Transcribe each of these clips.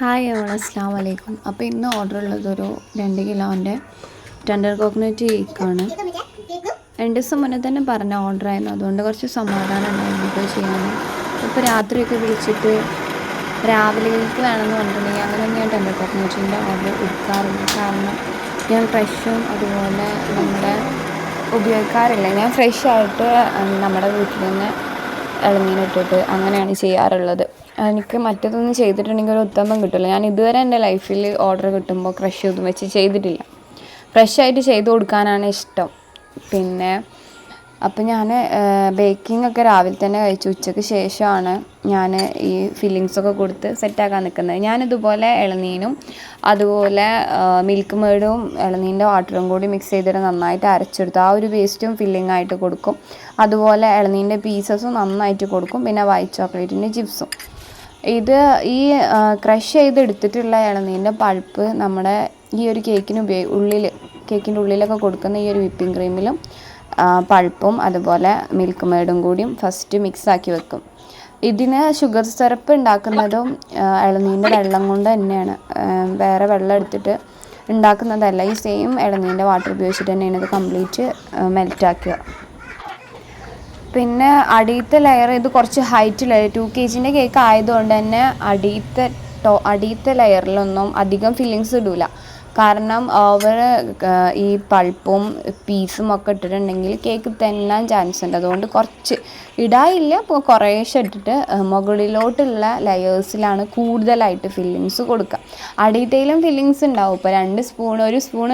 Hi അവൾ അസ്സാം വലൈക്കും അപ്പോൾ ഇന്ന് ഓർഡർ ഉള്ളത് ഒരു രണ്ട് കിലോന്റെ ടെൻഡർ കോക്കനട്ട് കേക്കാണ് രണ്ട് ദിവസം മുന്നേ തന്നെ പറഞ്ഞ ഓർഡർ ആയിരുന്നു. അതുകൊണ്ട് കുറച്ച് സമാധാനം ഉണ്ടായിരുന്നു ഇപ്പോൾ ചെയ്യാൻ. ഇപ്പോൾ രാത്രിയൊക്കെ വിളിച്ചിട്ട് രാവിലേക്ക് വേണമെന്ന് പറഞ്ഞിട്ടുണ്ടെങ്കിൽ അങ്ങനെയൊന്നും ഞാൻ ടെൻഡർ കോക്കനട്ടിന്റെ ഓർഡർ എടുക്കാറില്ല കാരണം ഞാൻ ഫ്രഷും അതുപോലെ നമ്മുടെ ഉപയോഗിക്കാറില്ല. ഞാൻ ഫ്രഷ് ആയിട്ട് നമ്മുടെ വീട്ടിൽ നിന്ന് ഇളനീരിട്ടിട്ട് അങ്ങനെയാണ് ചെയ്യാറുള്ളത്. എനിക്ക് മറ്റേതൊന്നും ചെയ്തിട്ടുണ്ടെങ്കിൽ ഒരു ഉത്തമം കിട്ടില്ല ഞാൻ ഇതുവരെ എന്റെ ലൈഫിൽ ഓർഡർ കിട്ടുമ്പോൾ ക്രഷ് ഒന്നും വെച്ച് ചെയ്തിട്ടില്ല. ഫ്രഷ് ആയിട്ട് ചെയ്ത് കൊടുക്കാനാണ് ഇഷ്ടം. പിന്നെ അപ്പം ഞാൻ ബേക്കിംഗ് ഒക്കെ രാവിലെ തന്നെ കഴിച്ചു. ഉച്ചയ്ക്ക് ശേഷമാണ് ഞാൻ ഈ ഫില്ലിങ്സൊക്കെ കൊടുത്ത് സെറ്റാക്കാൻ നിൽക്കുന്നത്. ഞാനിതുപോലെ ഇളനീനും അതുപോലെ മിൽക്ക് മേഡും ഇളനീന്റെ വാട്ടറും കൂടി മിക്സ് ചെയ്തിട്ട് നന്നായിട്ട് അരച്ചെടുത്ത്. ആ ഒരു വേസ്റ്റും ഫില്ലിംഗ് ആയിട്ട് കൊടുക്കും. അതുപോലെ ഇളനീന്റെ പീസസും നന്നായിട്ട് കൊടുക്കും. പിന്നെ വൈറ്റ് ചോക്ലേറ്റിന്റെ ചിപ്സും ഇത് ഈ ക്രഷ് ചെയ്തെടുത്തിട്ടുള്ള ഇളനീരിന്റെ പൾപ്പ് നമ്മുടെ ഈ ഒരു കേക്കിന് ഉപയോഗി ഉള്ളിൽ കേക്കിന്റെ ഉള്ളിലൊക്കെ കൊടുക്കുന്ന ഈ ഒരു വിപ്പിംഗ് ക്രീമിലും പൾപ്പും അതുപോലെ മിൽക്ക് മേഡും കൂടിയും ഫസ്റ്റ് മിക്സ് ആക്കി വെക്കും. ഇതിന് ഷുഗർ സിറപ്പ് ഉണ്ടാക്കുന്നതും ഇളനീരിന്റെ വെള്ളം കൊണ്ട് തന്നെയാണ്. വേറെ വെള്ളം എടുത്തിട്ട് ഉണ്ടാക്കുന്നതല്ല ഈ സെയിം ഇളനീരിന്റെ വാട്ടർ ഉപയോഗിച്ചിട്ട് തന്നെയാണ് ഇത് കംപ്ലീറ്റ് മെൽറ്റാക്കുക പിന്നെ അടിയത്തെ ലെയർ ഇത് കുറച്ച് ഹൈറ്റ് ലെയർ ടു കെ ജിന്റെ കേക്ക് ആയതുകൊണ്ട് തന്നെ അടിയത്തെ ടോ അടിയത്തെ ലെയറിലൊന്നും അധികം ഫില്ലിങ്സ് ഇടില്ല കാരണം അവർ ഈ പൾപ്പും പീസും ഒക്കെ ഇട്ടിട്ടുണ്ടെങ്കിൽ കേക്ക് തെന്നാൻ ചാൻസ് ഉണ്ട്. അതുകൊണ്ട് കുറച്ച് ഇടായില്ല അപ്പോൾ കുറേശ്ശെ ഇട്ടിട്ട് മുകളിലോട്ടുള്ള ലെയേഴ്സിലാണ് കൂടുതലായിട്ട് ഫില്ലിങ്സ് കൊടുക്കുക അടിയിലും ഫില്ലിങ്സ് ഉണ്ടാവും. ഇപ്പോൾ രണ്ട് സ്പൂൺ ഒരു സ്പൂൺ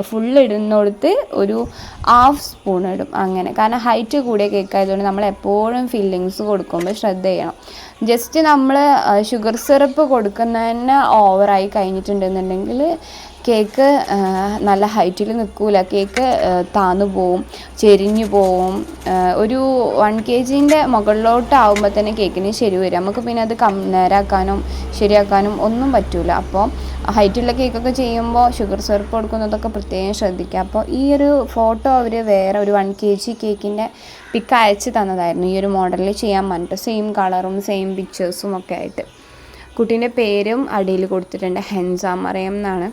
ഫുൾ ഇടുന്നിടത്ത് ഒരു ഹാഫ് സ്പൂൺ ഇടും. അങ്ങനെ. കാരണം ഹൈറ്റ് കൂടിയ കേക്ക് ആയതുകൊണ്ട് നമ്മൾ എപ്പോഴും ഫില്ലിങ്സ് കൊടുക്കുമ്പോൾ ശ്രദ്ധ ചെയ്യണം. ജസ്റ്റ് നമ്മൾ ഷുഗർ സിറപ്പ് കൊടുക്കുന്നതന്നെ ഓവറായി കഴിഞ്ഞിട്ടുണ്ടെന്നുണ്ടെങ്കിൽ കേക്ക് നല്ല ഹൈറ്റിൽ നിൽക്കില്ല കേക്ക് താന്നു പോവും ചെരിഞ്ഞു പോവും. ഒരു വൺ കെ ജീന്റെ മുകളിലോട്ടാവുമ്പോൾ തന്നെ കേക്കിന് ശരി വരും. നമുക്ക് പിന്നെ അത് കം നേരാക്കാനും ശരിയാക്കാനും ഒന്നും പറ്റില്ല അപ്പോൾ ഹൈറ്റുള്ള കേക്കൊക്കെ ചെയ്യുമ്പോൾ ഷുഗർ സിറപ്പ് കൊടുക്കുന്നതൊക്കെ പ്രത്യേകം ശ്രദ്ധിക്കുക. അപ്പോൾ ഈ ഒരു ഫോട്ടോ അവർ വേറെ ഒരു വൺ കെ ജി കേക്കിന്റെ പിക്ക് അയച്ച് തന്നതായിരുന്നു. ഈ ഒരു മോഡലിൽ ചെയ്യാൻ പറഞ്ഞിട്ട് സെയിം കളറും സെയിം പിക്ചേഴ്സും ഒക്കെ ആയിട്ട്. കുട്ടീന്റെ പേരും അടിയിൽ കൊടുത്തിട്ടുണ്ട്. ഹെൻസ എന്നാണ്.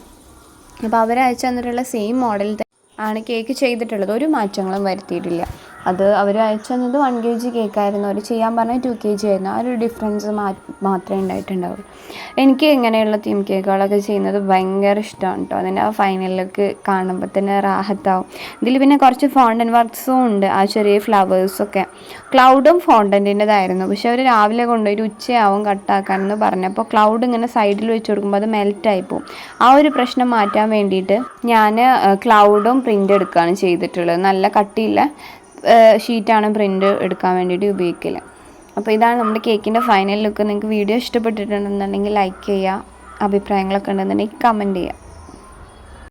അപ്പോൾ അവർ അയച്ചു തന്നിട്ടുള്ള സെയിം മോഡൽ ആണ് കേക്ക് ചെയ്തിട്ടുള്ളത്. ഒരു മാറ്റങ്ങളും വരുത്തിയിട്ടില്ല. അത് അവർ അയച്ചു തന്നത് വൺ കെ ജി കേക്കായിരുന്നു അവർ ചെയ്യാൻ പറഞ്ഞാൽ ടു കെ ജി ആയിരുന്നു. ആ ഒരു ഡിഫറൻസ് മാത്രമേ ഉണ്ടായിട്ടുണ്ടാവുള്ളൂ. എനിക്ക് ഇങ്ങനെയുള്ള തീം കേക്കുകളൊക്കെ ചെയ്യുന്നത് ഭയങ്കര ഇഷ്ടമാണ് കേട്ടോ അതിന്റെ ആ ഫൈനലിലേക്ക് കാണുമ്പോൾ തന്നെ റാഹത്താവും. ഇതിൽ പിന്നെ കുറച്ച് ഫോണ്ടൻ വർക്ക്സും ഉണ്ട്. ആ ചെറിയ ഫ്ലവേഴ്സൊക്കെ ക്ലൗഡും ഫോണ്ടന്റിന്റെതായിരുന്നു പക്ഷെ അവർ രാവിലെ കൊണ്ടുപോയി ഉച്ചയാവും കട്ടാക്കാനെന്ന് പറഞ്ഞപ്പോൾ ക്ലൗഡ് ഇങ്ങനെ സൈഡിൽ വെച്ച് കൊടുക്കുമ്പോൾ അത് മെൽറ്റായി പോകും ആ ഒരു പ്രശ്നം മാറ്റാൻ വേണ്ടിയിട്ട് ഞാൻ ക്ലൗഡും പ്രിന്റ് എടുക്കുകയാണ് ചെയ്തിട്ടുള്ളത്. നല്ല കട്ടിയില്ല. ഷീറ്റാണ് പ്രിന്റ് എടുക്കാൻ വേണ്ടിയിട്ട് ഉപയോഗിക്കൽ അപ്പോൾ ഇതാണ് നമ്മുടെ കേക്കിന്റെ ഫൈനൽ ലുക്ക് നിങ്ങൾക്ക് വീഡിയോ ഇഷ്ടപ്പെട്ടിട്ടുണ്ടെന്നുണ്ടെങ്കിൽ ലൈക്ക് ചെയ്യുക. അഭിപ്രായങ്ങളൊക്കെ ഉണ്ടെന്നുണ്ടെങ്കിൽ കമന്റ് ചെയ്യുക.